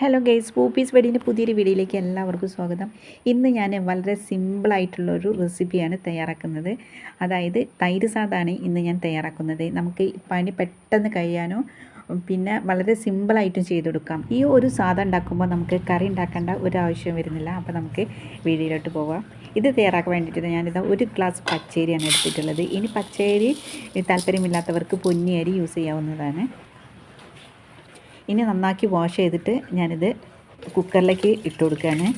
Hello guys പൂപ്പീസ് വെഡിന്റെ പുതിയൊരു വീഡിയോയിലേക്ക് എല്ലാവർക്കും സ്വാഗതം. ഇന്ന് ഞാൻ വളരെ സിമ്പിളായിട്ടുള്ളൊരു റെസിപ്പിയാണ് തയ്യാറാക്കുന്നത്. അതായത് തൈര് സാദാണ് ഇന്ന് ഞാൻ തയ്യാറാക്കുന്നത്. നമുക്ക് പനി പെട്ടെന്ന് കഴിയാനോ പിന്നെ വളരെ സിമ്പിളായിട്ടും ചെയ്തെടുക്കാം. ഈ ഒരു സാധനം ഉണ്ടാക്കുമ്പോൾ നമുക്ക് കറി ഉണ്ടാക്കേണ്ട ഒരു ആവശ്യം വരുന്നില്ല. അപ്പോൾ നമുക്ക് വീഡിയോയിലോട്ട് പോവാം. ഇത് തയ്യാറാക്കാൻ വേണ്ടിയിട്ട് ഞാനിതാ ഒരു ഗ്ലാസ് പച്ചരിയാണ് എടുത്തിട്ടുള്ളത്. ഇനി പച്ചരി താല്പര്യമില്ലാത്തവർക്ക് പൊന്നിയരി യൂസ് ചെയ്യാവുന്നതാണ്. ഇനി നന്നാക്കി വാഷ് ചെയ്തിട്ട് ഞാനിത് കുക്കറിലേക്ക് ഇട്ട് കൊടുക്കുകയാണ്.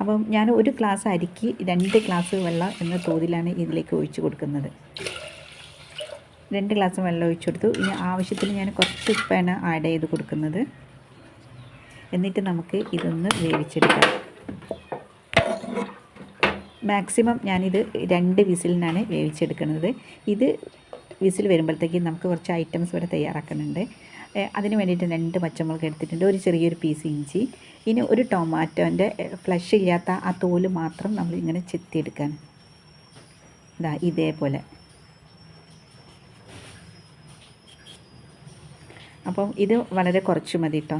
അപ്പം ഞാൻ ഒരു ഗ്ലാസ് അരിക്ക് രണ്ട് ഗ്ലാസ് വെള്ളം എന്ന തോതിലാണ് ഇതിലേക്ക് ഒഴിച്ചു കൊടുക്കുന്നത്. രണ്ട് ഗ്ലാസ് വെള്ളം ഒഴിച്ചു കൊടുത്തു. ഇനി ആവശ്യത്തിന് ഞാൻ കുറച്ച് ഉപ്പാണ് ആഡ് ചെയ്ത് കൊടുക്കുന്നത്. എന്നിട്ട് നമുക്ക് ഇതൊന്ന് വേവിച്ചെടുക്കാം. മാക്സിമം ഞാനിത് രണ്ട് വിസിലിനാണ് വേവിച്ചെടുക്കുന്നത്. ഇത് വിസിൽ വരുമ്പോഴത്തേക്കും നമുക്ക് കുറച്ച് ഐറ്റംസ് വരെ തയ്യാറാക്കുന്നുണ്ട്. അതിന് വേണ്ടിയിട്ട് രണ്ട് പച്ചമുളക് എടുത്തിട്ടുണ്ട്. ഒരു ചെറിയൊരു പീസ് ഇഞ്ചി. ഇനി ഒരു ടൊമാറ്റോന്റെ ഫ്ലഷ് ഇല്ലാത്ത ആ തോൽ മാത്രം നമ്മൾ ഇങ്ങനെ ചെത്തിയെടുക്കാൻ ഇതാ ഇതേപോലെ. അപ്പം ഇത് വളരെ കുറച്ച് മതി കേട്ടോ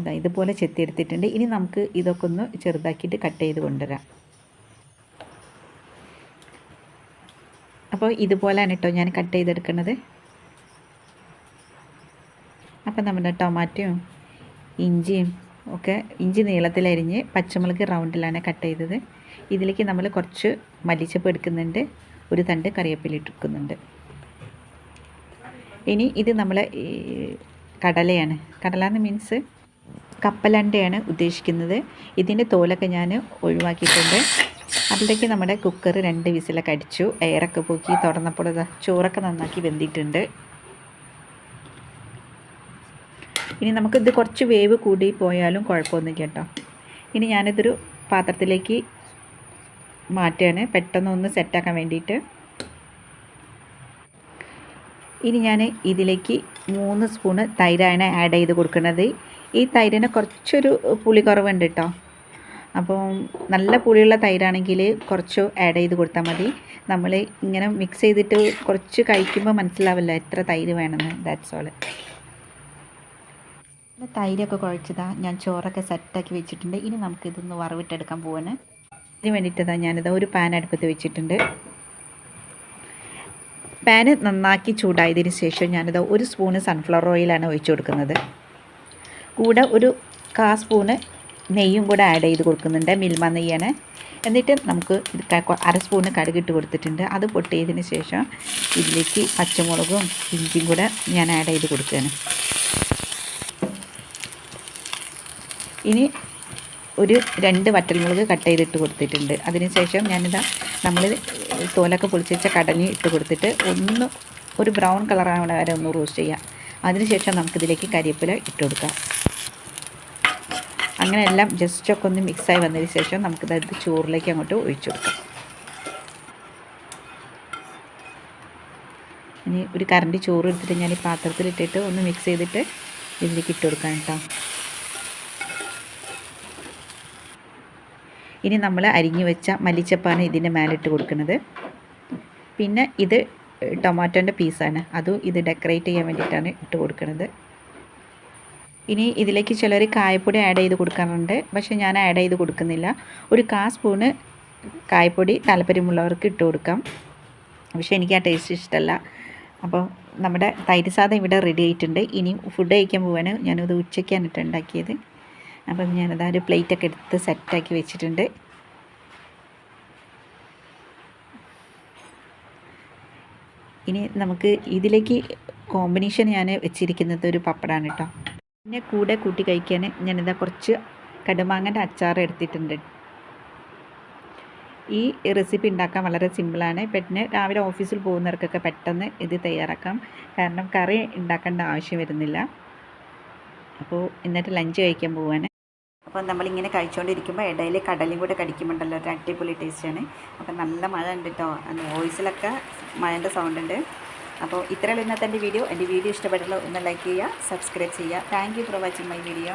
ഇതാ ഇതുപോലെ ചെത്തിയെടുത്തിട്ടുണ്ട്. ഇനി നമുക്ക് ഇതൊക്കെ ഒന്ന് ചെറുതാക്കിയിട്ട് കട്ട് ചെയ്ത് കൊണ്ടുവരാം. അപ്പോൾ ഇതുപോലെയാണ് കേട്ടോ ഞാൻ കട്ട് ചെയ്തെടുക്കുന്നത്. അപ്പം നമ്മുടെ ടൊമാറ്റോയും ഇഞ്ചിയും ഒക്കെ ഇഞ്ചി നീളത്തിലരിഞ്ഞ് പച്ചമുളക് റൗണ്ടിലാണ് കട്ട് ചെയ്തത്. ഇതിലേക്ക് നമ്മൾ കുറച്ച് മല്ലിച്ചപ്പ് എടുക്കുന്നുണ്ട്. ഒരു തണ്ട് കറിവേപ്പില എടുക്കുന്നുണ്ട് ഇനി ഇത് നമ്മൾ കടലയാണ്. കടല എന്ന് മീൻസ് കപ്പലണ്ടയാണ് ഉദ്ദേശിക്കുന്നത്. ഇതിന്റെ തോലൊക്കെ ഞാൻ ഒഴിവാക്കിയിട്ടുണ്ട്. അതിലേക്ക് നമ്മുടെ കുക്കർ രണ്ട് വിസിലൊക്കെ അടിച്ചു എയറൊക്കെ പൂക്കി തുറന്നപ്പോൾ ചോറൊക്കെ നന്നാക്കി വെന്തിട്ടുണ്ട്. ഇനി നമുക്കിത് കുറച്ച് വേവ് കൂടി പോയാലും കുഴപ്പമൊന്നും കേട്ടോ. ഇനി ഞാനിതൊരു പാത്രത്തിലേക്ക് മാറ്റുകയാണ് പെട്ടെന്ന് ഒന്ന് സെറ്റാക്കാൻ വേണ്ടിയിട്ട്. ഇനി ഞാൻ ഇതിലേക്ക് മൂന്ന് സ്പൂണ് തൈരാണ് ആഡ് ചെയ്ത് കൊടുക്കുന്നത്. ഈ തൈരിന് കുറച്ചൊരു പുളി കുറവുണ്ട് കേട്ടോ. അപ്പോൾ നല്ല പുളിയുള്ള തൈരാണെങ്കിൽ കുറച്ച് ആഡ് ചെയ്ത് കൊടുത്താൽ മതി. നമ്മൾ ഇങ്ങനെ മിക്സ് ചെയ്തിട്ട് കുറച്ച് കഴിക്കുമ്പോൾ മനസ്സിലാവില്ല എത്ര തൈര് വേണമെന്ന് ദാറ്റ്സ് ഓൾ തൈരൊക്കെ കുഴച്ചതാ. ഞാൻ ചോറൊക്കെ സെറ്റാക്കി വെച്ചിട്ടുണ്ട്. ഇനി നമുക്കിതൊന്ന് വറവിട്ടെടുക്കാൻ പോവാണ്. ഇതിന് വേണ്ടിയിട്ടതാണ് ഞാനിത് ഒരു പാൻ അടുപ്പത്ത് വെച്ചിട്ടുണ്ട്. പാന് നന്നാക്കി ചൂടായതിന് ശേഷം ഞാനിത് ഒരു സ്പൂണ് സൺഫ്ലവർ ഓയിലാണ് ഒഴിച്ചു കൊടുക്കുന്നത്. കൂടെ ഒരു കാ സ്പൂണ് നെയ്യും കൂടെ ആഡ് ചെയ്ത് കൊടുക്കുന്നുണ്ട്. മിൽമ നെയ്യാണ്. എന്നിട്ട് നമുക്ക് അര സ്പൂണ് കടുകിട്ട് കൊടുത്തിട്ടുണ്ട്. അത് പൊട്ടിയതിന് ശേഷം ഇതിലേക്ക് പച്ചമുളകും ഇഞ്ചിയും കൂടെ ഞാൻ ആഡ് ചെയ്ത് കൊടുക്കുകയാണ്. ഇനി ഒരു രണ്ട് വറ്റൽമുളക് കട്ട് ചെയ്തിട്ട് കൊടുത്തിട്ടുണ്ട്. അതിനുശേഷം ഞാനിതാ നമ്മൾ തോലൊക്കെ പൊളിച്ച് വെച്ച കടഞ്ഞ് ഇട്ട് കൊടുത്തിട്ട് ഒന്ന് ഒരു ബ്രൗൺ കളറാവണ വരെ ഒന്ന് റോസ്റ്റ് ചെയ്യാം. അതിനുശേഷം നമുക്കിതിലേക്ക് കരിവേപ്പില ഇട്ട് കൊടുക്കാം. അങ്ങനെ എല്ലാം ജസ്റ്റൊക്കെ ഒന്ന് മിക്സായി വന്നതിന് ശേഷം നമുക്കിത് ചോറിലേക്ക് അങ്ങോട്ട് ഒഴിച്ചു കൊടുക്കാം. ഇനി ഒരു കറണ്ട് ചോറ് എടുത്തിട്ട് ഞാൻ ഈ പാത്രത്തിലിട്ടിട്ട് ഒന്ന് മിക്സ് ചെയ്തിട്ട് ഇതിലേക്ക് ഇട്ട് കൊടുക്കാം കേട്ടോ. ഇനി നമ്മൾ അരിഞ്ഞു വെച്ച മല്ലിച്ചപ്പാണ് ഇതിന്റെ മേലിട്ട് കൊടുക്കുന്നത്. പിന്നെ ഇത് ടൊമാറ്റോന്റെ പീസാണ് അതും ഇത് ഡെക്കറേറ്റ് ചെയ്യാൻ വേണ്ടിയിട്ടാണ് ഇട്ട് കൊടുക്കുന്നത്. ഇനി ഇതിലേക്ക് ചിലർ കായപ്പൊടി ആഡ് ചെയ്ത് കൊടുക്കാറുണ്ട്. പക്ഷേ ഞാൻ ആഡ് ചെയ്ത് കൊടുക്കുന്നില്ല. ഒരു കാ സ്പൂണ് കായപ്പൊടി താല്പര്യമുള്ളവർക്ക് ഇട്ട് കൊടുക്കാം. പക്ഷേ എനിക്ക് ആ ടേസ്റ്റ് ഇഷ്ടമല്ല അപ്പോൾ നമ്മുടെ തൈര് സാധം ഇവിടെ റെഡി ആയിട്ടുണ്ട്. ഇനി ഫുഡ് കഴിക്കാൻ പോവാണ്. ഞാനത് ഉച്ചയ്ക്കാണ് ഉണ്ടാക്കിയത്. അപ്പം ഞാനത് ഒരു പ്ലേറ്റൊക്കെ എടുത്ത് സെറ്റാക്കി വെച്ചിട്ടുണ്ട്. ഇനി നമുക്ക് ഇതിലേക്ക് കോമ്പിനേഷൻ ഞാൻ വെച്ചിരിക്കുന്നത് ഒരു പപ്പടാണ് കേട്ടോ. പിന്നെ കൂടെ കൂട്ടി കഴിക്കാൻ ഞാനിതാ കുറച്ച് കടുമാങ്ങന്റെ അച്ചാർ എടുത്തിട്ടുണ്ട്. ഈ റെസിപ്പി ഉണ്ടാക്കാൻ വളരെ സിമ്പിളാണ് പെട്ടെന്ന് രാവിലെ ഓഫീസിൽ പോകുന്നവർക്കൊക്കെ പെട്ടെന്ന് ഇത് തയ്യാറാക്കാം. കാരണം കറി ഉണ്ടാക്കേണ്ട ആവശ്യം വരുന്നില്ല. അപ്പോൾ എന്നിട്ട് ലഞ്ച് കഴിക്കാൻ പോവാണ്. അപ്പോൾ നമ്മളിങ്ങനെ കഴിച്ചുകൊണ്ടിരിക്കുമ്പോൾ ഇടയിൽ കടലും കൂടെ കടിക്കുമ്പോണ്ടല്ലോ ഒരു അടിപൊളി ടേസ്റ്റാണ് അപ്പോൾ നല്ല മഴ ഉണ്ട് കേട്ടോ വോയിസിലൊക്കെ മഴന്റെ സൗണ്ട് ഉണ്ട്. അപ്പോൾ ഇത്രയുള്ള ഇന്നത്തെ എന്റെ വീഡിയോ. എന്റെ വീഡിയോ ഇഷ്ടപ്പെട്ടുള്ള ഒന്ന് ലൈക്ക് ചെയ്യുക സബ്സ്ക്രൈബ് ചെയ്യുക. Thank for watching my video